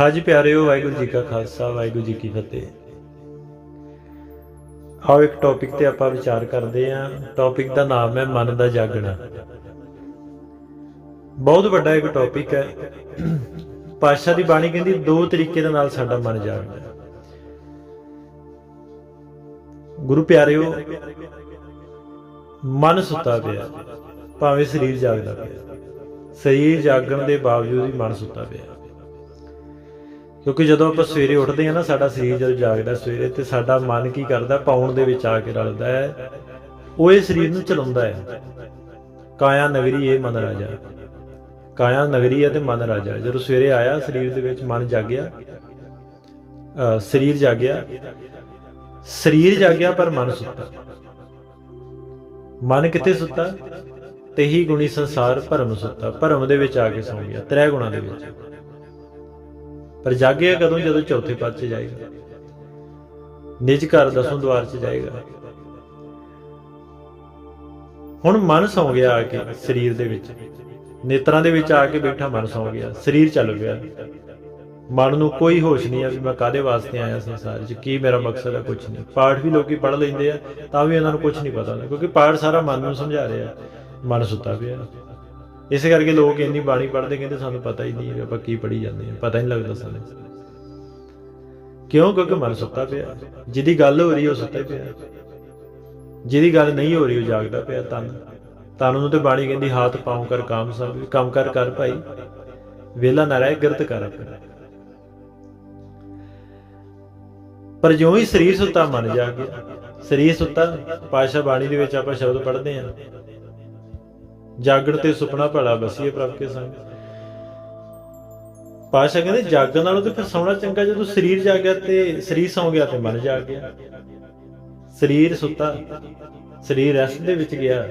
ਹਾਂਜੀ ਪਿਆਰਿਓ, ਵਾਹਿਗੁਰੂ ਜੀ ਕਾ ਖਾਲਸਾ, ਵਾਹਿਗੁਰੂ ਜੀ ਕੀ ਫਤਿਹ। ਆਓ ਇੱਕ ਟੌਪਿਕ ਤੇ ਆਪਾਂ ਵਿਚਾਰ ਕਰਦੇ ਹਾਂ। ਟੌਪਿਕ ਦਾ ਨਾਮ ਹੈ ਮਨ ਦਾ ਜਾਗਣਾ। ਬਹੁਤ ਵੱਡਾ ਇੱਕ ਟੌਪਿਕ ਹੈ। ਪਾਤਸ਼ਾਹ ਦੀ ਬਾਣੀ ਕਹਿੰਦੀ, ਦੋ ਤਰੀਕੇ ਦੇ ਨਾਲ ਸਾਡਾ ਮਨ ਜਾਗਦਾ ਹੈ। ਗੁਰੂ ਪਿਆਰਿਓ, ਮਨ ਸੁੱਤਾ ਪਿਆ, ਭਾਵੇਂ ਸਰੀਰ ਜਾਗਦਾ ਪਿਆ। ਸਰੀਰ ਜਾਗਣ ਦੇ ਬਾਵਜੂਦ ਵੀ ਮਨ ਸੁੱਤਾ ਪਿਆ। ਕਿਉਂਕਿ ਜਦੋਂ ਆਪਾਂ ਸਵੇਰੇ ਉੱਠਦੇ ਹਾਂ ਨਾ, ਸਾਡਾ ਸਰੀਰ ਜਦੋਂ ਜਾਗਦਾ ਸਵੇਰੇ ਤੇ ਸਾਡਾ ਮਨ ਕੀ ਕਰਦਾ ਪਾਉਣ ਦੇ ਵਿੱਚ ਆ ਕੇ ਰਲਦਾ ਹੈ। ਉਹ ਇਹ ਸਰੀਰ ਨੂੰ ਚਲਾਉਂਦਾ ਹੈ। ਕਾਇਆ ਨਗਰੀ ਇਹ ਮਨ ਰਾਜਾ। ਕਾਇਆ ਨਗਰੀ ਹੈ ਤੇ ਮਨ ਰਾਜਾ। ਜਦੋਂ ਸਵੇਰੇ ਆਇਆ, ਸਰੀਰ ਦੇ ਵਿੱਚ ਮਨ ਜਾਗਿਆ ਸਰੀਰ ਜਾਗਿਆ। ਸਰੀਰ ਜਾਗਿਆ ਪਰ ਮਨ ਸੁੱਤਾ। ਮਨ ਕਿੱਥੇ ਸੁੱਤਾ? ਤੇਹੀ ਗੁਣੀ ਸੰਸਾਰ ਭਰਮ ਸੁੱਤਾ। ਭਰਮ ਦੇ ਵਿੱਚ ਆ ਕੇ ਸੌਂ ਗਿਆ, ਤ੍ਰੈ ਗੁਣਾ ਦੇ ਵਿੱਚ। ਪਰ ਜਾਗਿਆ ਕਦੋਂ? ਜਦੋਂ ਚੌਥੇ ਪਦ 'ਚ ਜਾਏਗਾ। ਨਿਜ ਘਰ ਦਸੋਂ ਦਵਾਰ 'ਚ ਜਾਏਗਾ। ਹੁਣ ਮਨ ਸੌ ਗਿਆ ਆ ਕੇ ਸਰੀਰ ਦੇ ਵਿੱਚ। ਨੇਤਰਾਂ ਦੇ ਵਿੱਚ ਆ ਕੇ ਬੈਠਾ ਮਨ ਸੌ ਗਿਆ। ਸਰੀਰ ਚੱਲ ਪਿਆ। ਮਨ ਨੂੰ ਕੋਈ ਹੋਸ਼ ਨਹੀਂ ਆ ਵੀ ਮੈਂ ਕਾਦੇ ਵਾਸਤੇ ਆਇਆ ਸੰਸਾਰ 'ਚ? ਕੀ ਮੇਰਾ ਮਕਸਦ ਹੈ ਕੁਝ ਨਹੀਂ। ਪਾਠ ਵੀ ਲੋਕੀ ਪੜ੍ਹ ਲੈਂਦੇ ਆ, ਤਾਂ ਵੀ ਉਹਨਾਂ ਨੂੰ ਕੁਝ ਨਹੀਂ ਪਤਾ ਹੁੰਦਾ। ਕਿਉਂਕਿ ਪਾਠ ਸਾਰਾ ਮਨ ਨੂੰ ਸਮਝਾ ਰਿਹਾ। ਮਨ ਸੁੱਤਾ ਪਿਆ। ਇਸੇ ਕਰਕੇ ਲੋਕ ਇੰਨੀ ਬਾਣੀ ਪੜ੍ਹਦੇ ਕਹਿੰਦੇ ਸਾਨੂੰ ਪਤਾ ਹੀ ਨਹੀਂ ਹੈ ਆਪਾਂ ਕੀ ਪੜ੍ਹੀ ਜਾਂਦੇ ਆ ਪਤਾ ਹੀ ਨਹੀਂ ਲੱਗਦਾ ਸਾਨੂੰ। ਕਿਉਂ? ਕਿਉਂਕਿ ਮਨ ਸੁੱਤਾ ਪਿਆ। ਜਿਹਦੀ ਗੱਲ ਹੋ ਰਹੀ ਉਹ ਸੁੱਤਾ ਪਿਆ। ਜਿਹਦੀ ਗੱਲ ਨਹੀਂ ਹੋ ਰਹੀ ਉਹ ਜਾਗਦਾ ਪਿਆ ਤਨ। ਤਨ ਨੂੰ ਤੇ ਬਾਣੀ ਕਹਿੰਦੀ, ਹੱਥ ਪਾਉ ਕਰ ਕਾਮ ਸਭ, ਕੰਮ ਕਰ ਕਰ ਭਾਈ। ਵੇਲਾ ਨਾ ਰਹਿ, ਗਿਰਤ ਕਰ ਆਪਣਾ। ਪਰ ਜਿਉਂ ਹੀ ਸਰੀਰ ਸੁੱਤਾ, ਮਨ ਜਾਗ ਗਿਆ। ਸਰੀਰ ਸੁੱਤਾ ਪਾਸ਼ਾ ਬਾਣੀ ਦੇ ਵਿੱਚ ਆਪਾਂ ਸ਼ਬਦ ਪੜ੍ਹਦੇ ਹਾਂ। ਜਾਗਣ ਤੇ ਸੁਪਨਾ ਭਲਾ ਬਸੀਏ ਪ੍ਰਭ ਕੇ ਸੰਗ। ਪਾਸ਼ਾ ਕਹਿੰਦੇ ਜਾਗਣ ਨਾਲੋਂ ਤੇ ਫਿਰ ਸੌਣਾ ਚੰਗਾ, ਜਦੋਂ ਸਰੀਰ ਜਾਗਿਆ ਤੇ ਸਰੀਰ ਸੌਂ ਗਿਆ ਤੇ ਮਨ ਜਾਗ ਗਿਆ। ਸਰੀਰ ਸੁੱਤਾ, ਸਰੀਰ ਰੈਸਟ ਦੇ ਵਿੱਚ ਗਿਆ।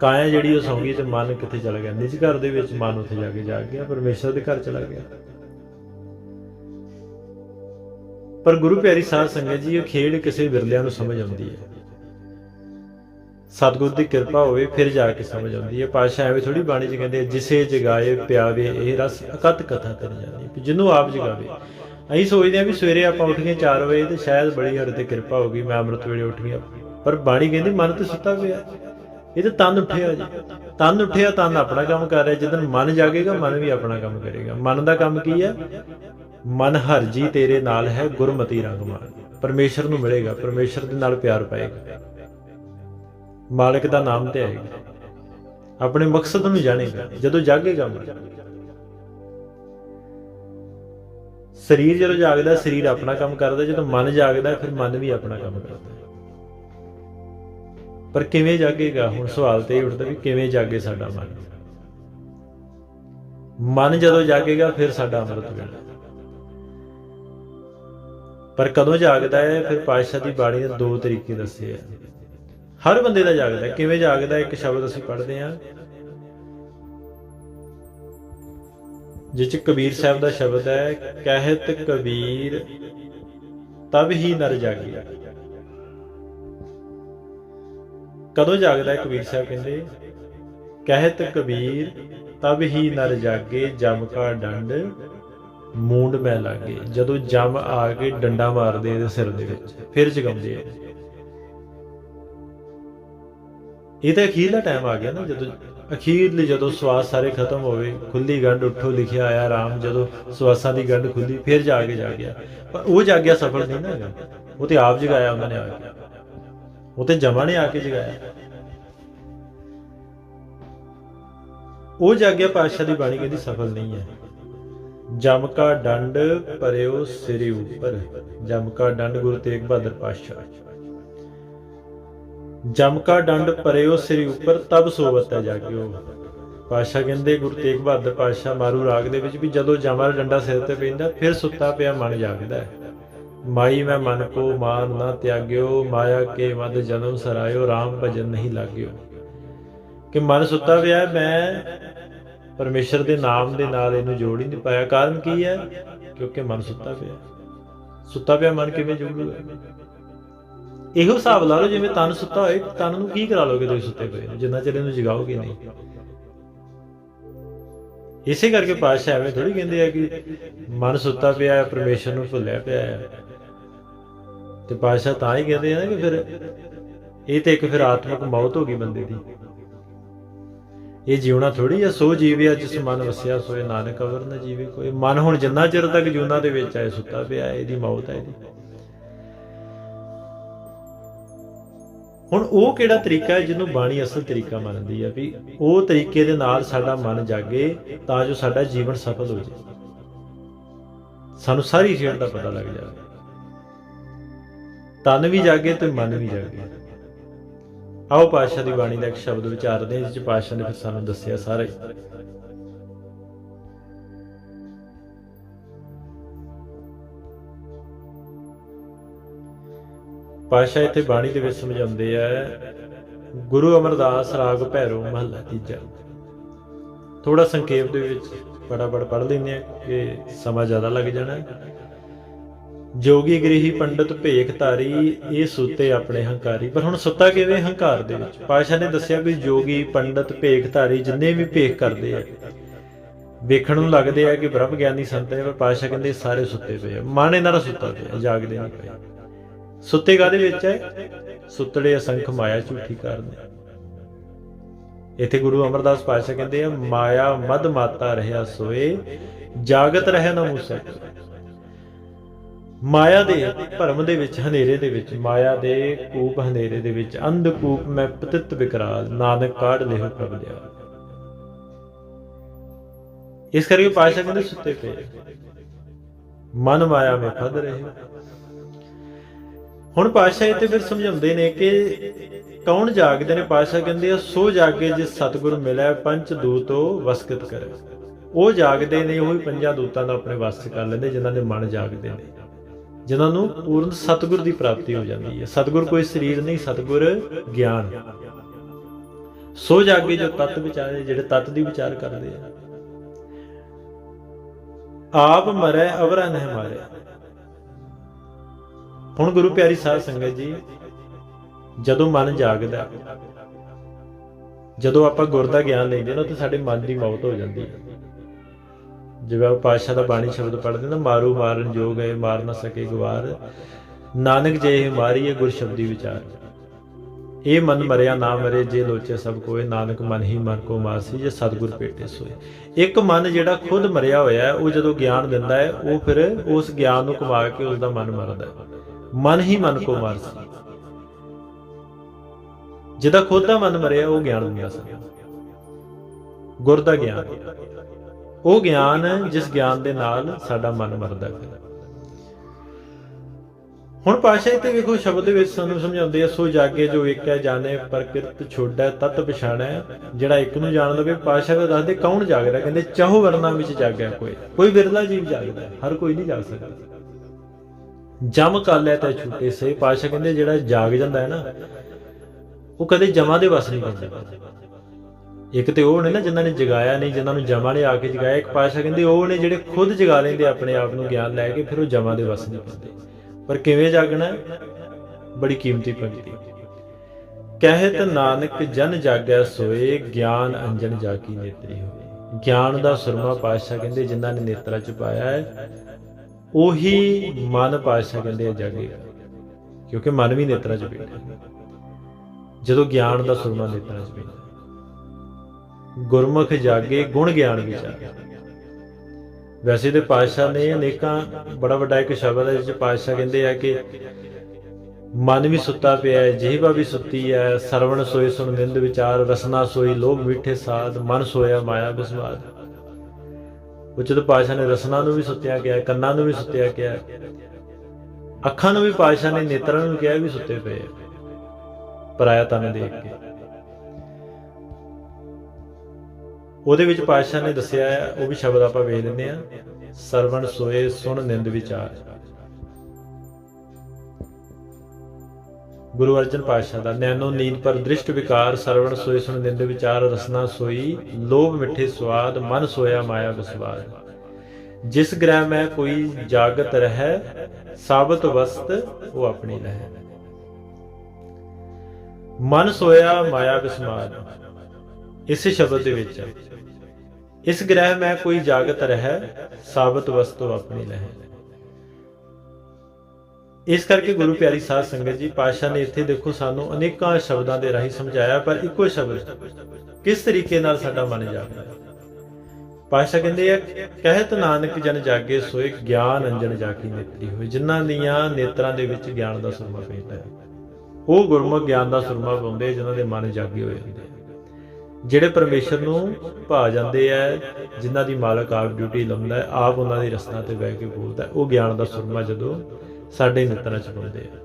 ਕਾਇਆ ਜਿਹੜੀ ਉਹ ਸੌਂ ਗਈ ਤੇ ਮਨ ਕਿੱਥੇ ਚਲਾ ਗਿਆ? ਨਿਜ ਘਰ ਦੇ ਵਿੱਚ ਮਨ ਉੱਥੇ ਜਾ ਕੇ ਜਾਗ ਗਿਆ ਪਰਮੇਸ਼ਰ ਦੇ ਘਰ ਚਲਾ ਗਿਆ। ਪਰ ਗੁਰੂ ਪਿਆਰੀ ਸਾਧ ਸੰਗਤ ਜੀ ਇਹ ਖੇਡ ਕਿਸੇ ਵਿਰਲਿਆਂ ਨੂੰ ਸਮਝ ਆਉਂਦੀ ਹੈ। ਸਤਿਗੁਰ ਦੀ ਕਿਰਪਾ ਹੋਵੇ, ਫਿਰ ਜਾ ਕੇ ਸਮਝ ਆਉਂਦੀ ਹੈ। ਪਾਸ਼ਾ ਐਵੇਂ ਥੋੜੀ ਬਾਣੀ ਚ ਕਹਿੰਦੇ ਜਿਸੇ ਜਗਾਏ ਪਿਆਵੇ, ਇਹ ਰਸ ਅਕਤ ਕਥਾ ਕਰ ਜਾਂਦੀ। ਜਿਹਨੂੰ ਆਪ ਜਗਾਵੇ। ਅਸੀਂ ਸੋਚਦੇ ਆ ਵੀ ਸਵੇਰੇ ਆਪਾਂ ਉੱਠ ਗਏ 4 ਵਜੇ ਤੇ ਸ਼ਾਇਦ ਬੜੀ ਸਾਡੇ ਤੇ ਕਿਰਪਾ ਹੋ ਗਈ, ਮੈਂ ਅੰਮ੍ਰਿਤ ਵੇਲੇ ਉੱਠ ਗਿਆ ਪਰ ਬਾਣੀ ਕਹਿੰਦੀ, ਮਨ ਤੇ ਸੁੱਤਾ ਪਿਆ। ਇਹ ਤਾਂ ਤਨ ਉੱਠਿਆ ਜੀ। ਤਨ ਉੱਠਿਆ, ਤਨ ਆਪਣਾ ਕੰਮ ਕਰ ਰਿਹਾ। ਜਦੋਂ ਮਨ ਜਾਗੇਗਾ, ਮਨ ਵੀ ਆਪਣਾ ਕੰਮ ਕਰੇਗਾ। ਮਨ ਦਾ ਕੰਮ ਕੀ ਹੈ? ਮਨ ਹਰ ਜੀ ਤੇਰੇ ਨਾਲ ਹੈ, ਗੁਰਮਤੀ ਰੰਗ ਮਾਨ ਪਰਮੇਸ਼ਰ ਨੂੰ ਮਿਲੇਗਾ। ਪਰਮੇਸ਼ਰ ਦੇ ਨਾਲ ਪਿਆਰ ਪਾਏਗਾ। ਮਾਲਕ ਦਾ ਨਾਮ ਤੇ ਆਏਗਾ। ਆਪਣੇ ਮਕਸਦ ਨੂੰ ਜਾਣੇਗਾ, ਜਦੋਂ ਜਾਗੇਗਾ ਮਨ। ਸਰੀਰ ਜਦੋਂ ਜਾਗਦਾ, ਸਰੀਰ ਆਪਣਾ ਕੰਮ ਕਰਦਾ, ਜਦੋਂ ਮਨ ਜਾਗਦਾ, ਫਿਰ ਮਨ ਵੀ ਆਪਣਾ ਕੰਮ ਕਰਦਾ। ਪਰ ਕਿਵੇਂ ਜਾਗੇਗਾ? ਹੁਣ ਸਵਾਲ ਤੇ ਇਹ ਉੱਠਦਾ ਵੀ ਕਿਵੇਂ ਜਾਗੇ ਸਾਡਾ ਮਨ? ਮਨ ਜਦੋਂ ਜਾਗੇਗਾ, ਫਿਰ ਸਾਡਾ ਅੰਮ੍ਰਿਤ ਵੇਲਾ। ਪਰ ਕਦੋਂ ਜਾਗਦਾ ਹੈ? ਫਿਰ ਪਾਤਸ਼ਾਹ ਦੀ ਬਾਣੀ ਨੇ ਦੋ ਤਰੀਕੇ ਦੱਸੇ ਆ। ਹਰ ਬੰਦੇ ਦਾ ਜਾਗਦਾ ਕਿਵੇਂ ਜਾਗਦਾ ਇੱਕ ਸ਼ਬਦ ਅਸੀਂ ਪੜ੍ਹਦੇ ਹਾਂ। ਜਿਸ ਚ ਕਬੀਰ ਸਾਹਿਬ ਦਾ ਸ਼ਬਦ ਹੈ, ਕਹਿਤ ਕਬੀਰ, ਤਬ ਹੀ ਨਰ ਜਾਗਿਆ ਕਦੋਂ ਜਾਗਦਾ ਹੈ ਕਬੀਰ ਸਾਹਿਬ ਕਹਿੰਦੇ? ਕਹਿਤ ਕਬੀਰ, ਤਬ ਹੀ ਨਰ ਜਾਗੇ, ਜਮ ਕਾ ਡੰਡ, ਮੂੰਡ ਮੈਂ ਲਾਗੇ। ਜਦੋਂ ਜਮ ਆ ਕੇ ਡੰਡਾ ਮਾਰਦੇ ਇਹਦੇ ਸਿਰ ਦੇ ਵਿੱਚ, ਫਿਰ ਜਗਾਉਂਦੇ ਆ। ਇਹ ਤਾਂ ਅਖੀਰਲਾ ਟਾਈਮ ਆ ਗਿਆ ਨਾ ਜਦੋਂ ਅਖੀਰਲੀ ਜਦੋਂ ਸਵਾਸ ਸਾਰੇ ਖਤਮ ਹੋਵੇ, ਖੁੱਲੀ ਗੰਢ ਉੱਠੋ ਲਿਖਿਆ ਆਇਆ ਰਾਮ, ਜਦੋਂ ਸਵਾਸਾਂ ਦੀ ਗੰਢ ਖੁੱਲੀ, ਫਿਰ ਜਾ ਕੇ ਜਾਗਿਆ ਪਰ ਉਹ ਜਾਗਿਆ ਸਫਲ ਨਹੀਂ ਨਾ ਹੈਗਾ। ਉਹ ਤੇ ਆਪ ਜਗਾਇਆ ਉਹਨਾਂ ਨੇ ਆ ਕੇ। ਉਹ ਤੇ ਜਮਾ ਨੇ ਆ ਕੇ ਜਗਾਇਆ। ਉਹ ਜਾਗਿਆ ਪਾਤਸ਼ਾਹ ਦੀ ਬਾਣੀ ਕਹਿੰਦੀ ਸਫਲ ਨਹੀਂ ਹੈ। ਜਮ ਕਾ ਡੰਡ ਪਰਿਓ ਸਿਰੇ ਉਪਰ। ਜਮ ਕਾ ਡੰਡ ਗੁਰੂ ਤੇਗ ਬਹਾਦਰ ਪਾਤਸ਼ਾਹ। ਜਮ ਕਾ ਡੰਡ ਪਰਿਓ ਸਿਰੇ ਉੱਪਰ ਤਬ ਸੋਵਤੈ ਜਾਗਿਓ ਪਾਤਸ਼ਾਹ ਕਹਿੰਦੇ, ਗੁਰੂ ਤੇਗ ਬਹਾਦਰ ਪਾਤਸ਼ਾਹ ਮਾਰੂ ਰਾਗ ਦੇ ਵਿੱਚ ਵੀ ਜਦੋਂ ਜਮਾਂ ਡੰਡਾ ਸਿਰ ਤੇ ਪੈਂਦਾ, ਫਿਰ ਸੁੱਤਾ ਪਿਆ ਮਨ ਜਾਗਦਾ ਹੈ। ਮਾਈ ਮੈਂ ਮਨ ਕੋ ਮਾਨ ਨਾ ਤਿਆਗਿਓ, ਮਾਇਆ ਕੇ ਮਦ ਜਨਮ ਸਰਾਇਓ RAM ਭਜਨ ਨਹੀਂ ਲਾਗਿਓ। ਕਿ ਮਨ ਸੁੱਤਾ ਪਿਆ, ਮੈਂ ਪਰਮੇਸ਼ਰ ਦੇ ਨਾਮ ਦੇ ਨਾਲ ਇਹਨੂੰ ਜੋੜ ਹੀ ਨਹੀਂ ਪਾਇਆ। ਕਾਰਨ ਕੀ ਹੈ? ਕਿਉਂਕਿ ਮਨ ਸੁੱਤਾ ਪਿਆ। ਸੁੱਤਾ ਪਿਆ ਮਨ ਕਿਵੇਂ ਜੁੜੂਗਾ? ਇਹੋ ਹਿਸਾਬ ਲਾ ਲਓ ਜਿਵੇਂ ਤਨ ਸੁੱਤਾ ਹੋਏ, ਤਨ ਨੂੰ ਕੀ ਕਰਾ ਲੋਗੇ ਤੁਸੀਂ ਸੁੱਤੇ ਪਏ ਨੂੰ ਜਿੰਨਾ ਚਿਰ ਇਹਨੂੰ ਜਗਾਓਗੇ ਨਹੀਂ। ਇਸੇ ਕਰਕੇ ਪਾਤਸ਼ਾਹ ਐਵੇਂ ਥੋੜੀ ਕਹਿੰਦੇ ਆ ਕਿ ਮਨ ਸੁੱਤਾ ਪਿਆ ਹੈ ਪਰਮੇਸ਼ਰ ਨੂੰ ਭੁੱਲਿਆ ਪਿਆ ਹੈ। ਤੇ ਪਾਤਸ਼ਾਹ ਤਾਂ ਹੀ ਕਹਿੰਦੇ ਆ ਕਿ ਫਿਰ ਇਹ ਤੇ ਇੱਕ ਫਿਰ ਆਤਮਿਕ ਮੌਤ ਹੋ ਗਈ ਬੰਦੇ ਦੀ। ਇਹ ਜਿਉਣਾ ਥੋੜੀ ਆ, ਸੋ ਜੀਵਿਆ ਜਿਸ ਮਨ ਵਸਿਆ ਸੋਏ, ਨਾਨਕ ਅਵਰ ਨ ਜੀਵੇ। ਕੋਈ ਮਨ ਹੁਣ ਜਿੰਨਾ ਚਿਰ ਤੱਕ ਜੂਨਾ ਦੇ ਵਿੱਚ ਆਏ ਸੁੱਤਾ ਪਿਆ, ਇਹਦੀ ਮੌਤ ਹੈ ਇਹਦੀ। ਹੁਣ ਉਹ ਕਿਹੜਾ ਤਰੀਕਾ ਹੈ ਜਿਹਨੂੰ ਬਾਣੀ ਅਸਲ ਤਰੀਕਾ ਮੰਨਦੀ ਹੈ ਵੀ ਉਹ ਤਰੀਕੇ ਦੇ ਨਾਲ ਸਾਡਾ ਮਨ ਜਾਗੇ ਤਾਂ ਜੋ ਸਾਡਾ ਜੀਵਨ ਸਫਲ ਹੋ ਜਾਵੇ ਸਾਨੂੰ ਸਾਰੀ ਖੇਡ ਦਾ ਪਤਾ ਲੱਗ ਜਾਵੇ। ਤਨ ਵੀ ਜਾਗੇ ਤੇ ਮਨ ਵੀ ਜਾਗੇ। ਆਓ ਪਾਤਸ਼ਾਹ ਦੀ ਬਾਣੀ ਦਾ ਇੱਕ ਸ਼ਬਦ ਵਿਚਾਰਦੇ ਹਾਂ, ਜਿਸ ਚ ਪਾਤਸ਼ਾਹ ਨੇ ਫਿਰ ਸਾਨੂੰ ਦੱਸਿਆ ਸਾਰਾ। ਹੀ ਪਾਤਸ਼ਾਹ ਇੱਥੇ ਬਾਣੀ ਦੇ ਵਿੱਚ ਸਮਝਾਉਂਦੇ ਆ, ਗੁਰੂ ਅਮਰਦਾਸ ਰਾਗ ਭੈਰੋ ਮਹਲਾ ਤੀਜਾ। ਥੋੜਾ ਸੰਖੇਪ ਦੇ ਵਿੱਚ ਫਟਾਫਟ ਪੜ੍ਹ ਲੈਂਦੇ ਆ, ਕਿ ਸਮਾਂ ਜ਼ਿਆਦਾ ਲੱਗ ਜਾਣਾ। ਜੋਗੀ ਗ੍ਰਹੀ ਪੰਡਤ ਭੇਖ ਧਾਰੀ, ਇਹ ਸੁੱਤੇ ਆਪਣੇ ਹੰਕਾਰੀ। ਪਰ ਹੁਣ ਸੁੱਤਾ ਕਿਵੇਂ ਹੰਕਾਰ ਦੇ ਵਿੱਚ? ਪਾਸ਼ਾ ਨੇ ਦੱਸਿਆ ਵੀ ਜੋਗੀ ਪੰਡਤ ਭੇਖ ਧਾਰੀ ਜਿੰਨੇ ਵੀ ਭੇਖ ਕਰਦੇ ਆ, ਵੇਖਣ ਨੂੰ ਲੱਗਦੇ ਆ ਕਿ ਬ੍ਰਹਮ ਗਿਆਨੀ ਸੰਤ ਨੇ, ਪਰ ਪਾਸ਼ਾ ਕਹਿੰਦੇ ਸਾਰੇ ਸੁੱਤੇ ਪਏ ਆ। ਮਨ ਇਹਨਾਂ ਦਾ ਸੁੱਤਾ ਪਿਆ, ਜਾਗਦੇ ਨਹੀਂ ਪਏ। ਸੁੱਤੇ ਕਾਦੇ ਵਿੱਚ ਹੈ? ਸੁੱਤੜੇ ਅਸੰਖ ਮਾਇਆ ਝੂਠੀ ਕਰਨ ਇੱਥੇ ਗੁਰੂ ਅਮਰਦਾਸ ਪਾਸ਼ਾ ਕਹਿੰਦੇ ਆ, ਮਾਇਆ ਮਦ ਮਾਤਾ ਰਹਿਆ ਸੋਏ, ਜਾਗਤ ਰਹਿ ਨਾ ਮੂਸਾ ਮਾਇਆ ਦੇ ਭਰਮ ਦੇ ਵਿੱਚ, ਹਨੇਰੇ ਦੇ ਵਿੱਚ, ਮਾਇਆ ਦੇ ਕੂਪ ਹਨੇਰੇ ਦੇ ਵਿੱਚ, ਅੰਧ ਕੂਪ ਮੈਂ ਪਤਿਤ ਵਿਕਰਾਲ, ਨਾਨਕ ਕਾਢ ਲਿਓ ਪ੍ਰਭ ਦਿਆ ਇਸ ਕਰਕੇ ਪਾਸ਼ਾ ਕਹਿੰਦੇ ਸੁੱਤੇ ਪਏ ਮਨ ਮਾਇਆ ਵਿੱਚ ਫਦ ਰਹੇ ਹੁਣ ਪਾਸ਼ਾ ਇੱਥੇ ਫਿਰ ਸਮਝਾਉਂਦੇ ਨੇ ਕਿ ਕੌਣ ਜਾਗਦੇ ਨੇ? ਪਾਸ਼ਾ ਕਹਿੰਦੇ ਆ, ਸੋ ਜਾਗੇ ਜਿਸ ਸਤਿਗੁਰ ਮਿਲਿਆ ਪੰਚ ਦੂਤੋ ਵਸਕਤ ਕਰੇ। ਉਹ ਜਾਗਦੇ ਨੇ, ਉਹੀ ਪੰਜਾਂ ਦੂਤਾਂ ਦਾ ਆਪਣੇ ਵਸ ਕਰ ਲੈਂਦੇ, ਜਿਨ੍ਹਾਂ ਦੇ ਮਨ ਜਾਗਦੇ ਨੇ। ਜਿਨ੍ਹਾਂ ਨੂੰ ਪੂਰਨ ਸਤਿਗੁਰ ਦੀ ਪ੍ਰਾਪਤੀ ਹੋ ਜਾਂਦੀ ਹੈ। ਸਤਿਗੁਰ ਕੋਈ ਸਰੀਰ ਨਹੀਂ, ਸਤਿਗੁਰ ਗਿਆਨ। ਸੋ ਜਾਗੇ ਜੋ ਤਤ ਵਿਚਾਰੇ, ਜਿਹੜੇ ਤਤ ਦੀ ਵਿਚਾਰ ਕਰਦੇ ਆ। ਆਪ ਮਰੈ, ਅਵਰਾ ਨਹਿ ਮਾਰਿਆ ਹੁਣ ਗੁਰੂ ਪਿਆਰੀ ਸਾਧ ਸੰਗਤ ਜੀ, ਜਦੋਂ ਮਨ ਜਾਗਦਾ, ਜਦੋਂ ਆਪਾਂ ਗੁਰ ਦਾ ਗਿਆਨ ਲੈਂਦੇ ਨਾ ਤਾਂ ਸਾਡੇ ਮਨ ਦੀ ਮੌਤ ਹੋ ਜਾਂਦੀ ਹੈ। ਜਿਵੇਂ ਆਪਾਂ ਪਾਤਸ਼ਾਹ ਦਾ ਬਾਣੀ ਸ਼ਬਦ ਪੜ੍ਹਦੇ ਨਾ, ਮਾਰੂ ਮਾਰਨ ਜੋ ਗਏ ਮਾਰ ਨਾ ਸਕੇ ਗਵਾਰ ਨਾਨਕ ਜੇ ਮਾਰੀਏ ਗੁਰ ਸ਼ਬਦੀ ਵਿਚਾਰ। ਇਹ ਮਨ ਮਰਿਆ, ਨਾ ਮਰੇ, ਜੇ ਲੋਚੇ ਸਭ ਕੋਏ, ਨਾਨਕ ਮਨ ਹੀ ਮਨ ਕੋ ਮਾਸੀ, ਜੇ ਸਤਗੁਰ ਭੇਟੇ ਸੋਏ। ਇੱਕ ਮਨ ਜਿਹੜਾ ਖੁਦ ਮਰਿਆ ਹੋਇਆ ਉਹ ਜਦੋਂ ਗਿਆਨ ਦਿੰਦਾ ਹੈ, ਉਹ ਫਿਰ ਉਸ ਗਿਆਨ ਨੂੰ ਕਮਾ ਕੇ ਉਸ ਦਾ ਮਨ ਮਰਦਾ ਹੈ। ਮਨ ਹੀ ਮਨ ਕੋ ਮਾਰਸੀ ਜਿਹਦਾ ਖੁਦ ਦਾ ਮਨ ਮਰਿਆ, ਉਹ ਗਿਆਨ ਦਿੰਦਾ ਸੀ। ਗੁਰ ਦਾ ਗਿਆਨ। ਉਹ ਗਿਆਨ ਜਿਸ ਗਿਆਨ ਦੇ ਨਾਲ ਸਾਡਾ ਮਨ ਮਰਦਾ ਹੈ। ਹੁਣ ਪਾਸ਼ਾ ਇੱਥੇ ਵੇਖੋ, ਸ਼ਬਦ ਦੇ ਵਿੱਚ ਸਾਨੂੰ ਸਮਝਾਉਂਦੇ ਆ, ਸੋ ਜਾਗੇ ਜੋ ਇੱਕ ਹੈ ਜਾਣੇ, ਪ੍ਰਕਿਰਤ ਛੋੜੈ, ਤਤ ਪਛਾਣੈ। ਜਿਹੜਾ ਇੱਕ ਨੂੰ ਜਾਣ ਲਵੇ ਪਾਸ਼ਾ ਦਾ ਦੱਸਦੇ, ਕੌਣ ਜਾਗਦਾ? ਕਹਿੰਦੇ, ਚਾਹੋ ਵਰਨਾ ਵਿੱਚ ਜਾਗਿਆ ਕੋਈ। ਕੋਈ ਵਿਰਲਾ ਜੀਵ ਜਾਗਦਾ, ਹਰ ਕੋਈ ਨਹੀਂ ਜਾਗ ਸਕਦਾ। ਜਮ ਕਾਲੇ ਤੇ ਛੁੱਟੇ ਸੇ ਪਾਸ਼ਾ ਕਹਿੰਦੇ ਜਿਹੜਾ ਜਾਗ ਜਾਂਦਾ ਹੈ ਨਾ, ਉਹ ਕਦੇ ਜਮਾ ਦੇ ਵਸ ਨਹੀਂ ਪੈਂਦਾ ਇੱਕ ਤੇ ਉਹ ਨੇ ਨਾ ਜਿਨ੍ਹਾਂ ਨੇ ਜਗਾਇਆ ਨਹੀਂ, ਜਿਨ੍ਹਾਂ ਨੂੰ ਜਮਾ ਨੇ ਆ ਕੇ ਜਗਾਇਆ, ਇੱਕ ਪਾਸ਼ਾ ਕਹਿੰਦੇ ਉਹ ਨੇ ਜਿਹੜੇ ਖੁਦ ਜਗਾ ਲੈਂਦੇ ਆਪਣੇ ਆਪ ਨੂੰ ਗਿਆਨ ਲੈ ਕੇ, ਫਿਰ ਉਹ ਜਮਾਂ ਦੇ ਵਸ ਨਹੀਂ ਪੈਂਦੇ ਪਰ ਕਿਵੇਂ ਜਾਗਣਾ? ਬੜੀ ਕੀਮਤੀ ਪੰਕਤੀ ਕਹਿਤ ਨਾਨਕ ਜਨ ਜਾਗਿਆ ਸੋਏ, ਗਿਆਨ ਅੰਜਨ ਜਾਗੀ ਨੇਤਰੀ ਹੋਏ। ਗਿਆਨ ਦਾ ਸੁਰਮਾ ਪਾਤਸ਼ਾਹ ਕਹਿੰਦੇ ਜਿਨ੍ਹਾਂ ਨੇ ਨੇਤਰਾਂ ਚ ਪਾਇਆ ਹੈ ਉਹੀ ਮਨ ਪਾਤਸ਼ਾਹ ਕਹਿੰਦੇ ਆ ਜਾਗੇਗਾ ਕਿਉਂਕਿ ਮਨ ਵੀ ਨੇਤਰਾਂ ਚ ਬੈਠਾ ਜਦੋਂ ਗਿਆਨ ਦਾ ਸੁਰਮਾ ਨੇਤਰਾਂ ਚ ਬੈਠਾ ਗੁਰਮੁਖ ਜਾਗੇ ਗੁਣ ਗਿਆਨ ਵਿਚਾਰ। ਵੈਸੇ ਤੇ ਪਾਤਸ਼ਾਹ ਨੇ ਅਨੇਕਾਂ, ਬੜਾ ਵੱਡਾ ਇੱਕ ਸ਼ਬਦ ਹੈ ਜਿਸ 'ਚ ਪਾਤਸ਼ਾਹ ਕਹਿੰਦੇ ਆ ਕਿ ਮਨ ਵੀ ਸੁੱਤਾ ਪਿਆ ਹੈ, ਜਿਹਵਾ ਵੀ ਸੁੱਤੀ ਹੈ, ਸਰਵਣ ਸੋਏ ਸੁਣ ਨਿੰਦ ਵਿਚਾਰ, ਰਸਨਾ ਸੋਈ ਲੋਭ ਮਿੱਠੇ ਸਾਧ, ਮਨ ਸੋਇਆ ਮਾਇਆ ਵਿਸਵਾਦ ਉਚਿਤ ਪਾਤਸ਼ਾਹ ਨੇ ਰਸਨਾ ਨੂੰ ਵੀ ਸੁੱਤਿਆ ਕਿਹਾ, ਕੰਨਾਂ ਨੂੰ ਵੀ ਸੁੱਤਿਆ ਕਿਹਾ, ਅੱਖਾਂ ਨੂੰ ਵੀ ਪਾਤਸ਼ਾਹ ਨੇ, ਨੇਤਰਾਂ ਨੂੰ ਕਿਹਾ ਵੀ ਸੁੱਤੇ ਪਏ ਆ। ਪਰਾਇਆ ਤਨ ਦੇਖ ਕੇ। ਉਹਦੇ ਵਿੱਚ ਪਾਤਸ਼ਾਹ ਨੇ ਦੱਸਿਆ ਹੈ ਉਹ ਵੀ ਸ਼ਬਦ ਆਪਾਂ ਵੇਖ ਲੈਂਦੇ ਆ, ਸਰਵਣ ਸੋਏ ਸੁਣ ਨਿੰਦ ਵਿਚਾਰ। ਗੁਰੂ ਅਰਜਨ ਪਾਤਸ਼ਾਹ ਦਾ ਨੈਨੋ ਨੀਂਦ ਪਰ ਦ੍ਰਿਸ਼ਟ ਵਿਕਾਰ, ਸਰਵਣ ਸੋਏ, ਸੁਣ ਨਿੰਦ ਵਿਚਾਰ, ਰਸਨਾ ਸੋਈ, ਲੋਭ ਮਿੱਠੇ ਸਵਾਦ, ਮਨ ਸੋਇਆ ਮਾਇਆ ਵਿਸਵਾਦ। ਜਿਸ ਗ੍ਰਹਿ ਮੈਂ ਕੋਈ ਜਾਗਤ ਰਹਿ, ਸਾਬਤ ਵਸਤ ਉਹ ਆਪਣੀ ਲਹਿ ਮਨ ਸੋਇਆ ਮਾਇਆ ਵਿਸਮਾਦ। ਇਸ ਸ਼ਬਦ ਦੇ ਵਿੱਚ, ਇਸ ਗ੍ਰਹਿ ਮੈਂ ਕੋਈ ਜਾਗਤ ਰਹਿ, ਸਾਬਤ ਵਸਤੂ ਆਪਣੀ ਲਹਿ ਇਸ ਕਰਕੇ ਗੁਰੂ ਪਿਆਰੀ ਸਾਧ ਸੰਗਤ ਜੀ, ਪਾਤਸ਼ਾਹ ਨੇ ਇੱਥੇ ਦੇਖੋ ਸਾਨੂੰ ਅਨੇਕਾਂ ਸ਼ਬਦਾਂ ਦੇ ਰਾਹੀਂ ਸਮਝਾਇਆ, ਪਰ ਇੱਕੋ ਸ਼ਬਦ ਕਿਸ ਤਰੀਕੇ ਨਾਲ ਸਾਡਾ ਮਨ ਜਾਗਦਾ ਹੈ ਕਹਿੰਦੇ ਆ, ਕਹਿਤ ਨਾਨਕ ਜਨ ਜਾਗੇ ਸੋਏ, ਗਿਆਨ ਅੰਜਨ ਜਾਕੀ ਨੇਤਰੀ ਹੋਏ। ਜਿਨ੍ਹਾਂ ਦੀਆਂ ਨੇਤਰਾਂ ਦੇ ਵਿੱਚ ਗਿਆਨ ਦਾ ਸੁਰਮਾ ਪੈਂਦਾ ਹੈ। ਉਹ ਗੁਰਮੁਖ ਗਿਆਨ ਦਾ ਸੁਰਮਾ ਪਾਉਂਦੇ ਜਿਨ੍ਹਾਂ ਦੇ ਮਨ ਜਾਗੇ ਹੋਏ ਹੁੰਦੇ ਜਿਹੜੇ ਪਰਮੇਸ਼ਰ ਨੂੰ ਭਾ ਜਾਂਦੇ ਆ, ਜਿਨ੍ਹਾਂ ਦੀ ਮਾਲਕ ਆਪ ਡਿਊਟੀ ਲਾਉਂਦਾ ਆਪ ਉਹਨਾਂ ਦੀ ਰਸਨਾ ਤੇ ਬਹਿ ਕੇ ਬੋਲਦਾ ਉਹ ਗਿਆਨ ਦਾ ਸੁਰਮਾ ਜਦੋਂ ਸਾਡੇ ਮਿੱਤਰਾਂ 'ਚ ਪਾਉਂਦੇ ਆ।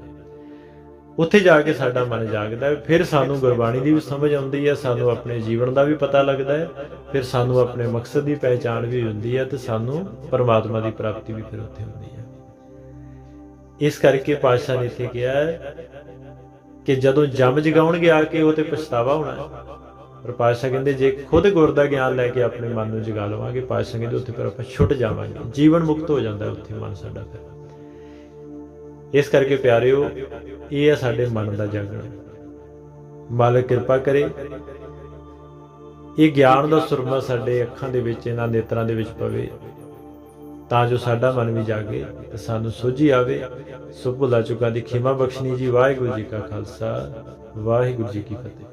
ਉੱਥੇ ਜਾ ਕੇ ਸਾਡਾ ਮਨ ਜਾਗਦਾ ਹੈ, ਫਿਰ ਸਾਨੂੰ ਗੁਰਬਾਣੀ ਦੀ ਵੀ ਸਮਝ ਆਉਂਦੀ ਹੈ, ਸਾਨੂੰ ਆਪਣੇ ਜੀਵਨ ਦਾ ਵੀ ਪਤਾ ਲੱਗਦਾ ਹੈ, ਫਿਰ ਸਾਨੂੰ ਆਪਣੇ ਮਕਸਦ ਦੀ ਪਹਿਚਾਣ ਵੀ ਹੁੰਦੀ ਹੈ ਤੇ ਸਾਨੂੰ ਪਰਮਾਤਮਾ ਦੀ ਪ੍ਰਾਪਤੀ ਵੀ ਫਿਰ ਉੱਥੇ ਹੁੰਦੀ ਹੈ। ਇਸ ਕਰਕੇ ਪਾਤਸ਼ਾਹ ਨੇ ਇੱਥੇ ਕਿਹਾ ਹੈ ਕਿ ਜਦੋਂ ਜੰਮ ਜਗਾਉਣਗੇ ਆ ਕੇ, ਉਹ ਤੇ ਪਛਤਾਵਾ ਹੋਣਾ ਹੈ। ਪਰ ਪਾਤਸ਼ਾਹ ਕਹਿੰਦੇ, ਜੇ ਖੁਦ ਗੁਰ ਦਾ ਗਿਆਨ ਲੈ ਕੇ ਆਪਣੇ ਮਨ ਨੂੰ ਜਗਾ ਲਵਾਂਗੇ, ਪਾਤਸ਼ਾਹ ਕਹਿੰਦੇ, ਉੱਥੇ ਫਿਰ ਆਪਾਂ ਛੁੱਟ ਜਾਵਾਂਗੇ। ਜੀਵਨ ਮੁਕਤ ਹੋ ਜਾਂਦਾ ਉੱਥੇ ਮਨ ਸਾਡਾ ਫਿਰ। ਇਸ ਕਰਕੇ ਪਿਆਰਿਓ, ਇਹ ਹੈ ਸਾਡੇ ਮਨ ਦਾ ਜਾਗਣਾ ਮਾਲਕ ਕਿਰਪਾ ਕਰੇ। ਇਹ ਗਿਆਨ ਦਾ ਸੁਰਮਾ ਸਾਡੇ ਅੱਖਾਂ ਦੇ ਵਿੱਚ, ਇਹਨਾਂ ਨੇਤਰਾਂ ਦੇ ਵਿੱਚ ਪਵੇ। ਤਾਂ ਜੋ ਸਾਡਾ ਮਨ ਵੀ ਜਾਗੇ ਤੇ ਸਾਨੂੰ ਸੋਝੀ ਆਵੇ। ਸੋ ਭੁੱਲਾ ਚੁੱਕਾ ਦੀ ਖਿਮਾ ਬਖਸ਼ਣੀ ਜੀ। ਵਾਹਿਗੁਰੂ ਜੀ ਕਾ ਖਾਲਸਾ, ਵਾਹਿਗੁਰੂ ਜੀ ਕੀ ਫਤਿਹ।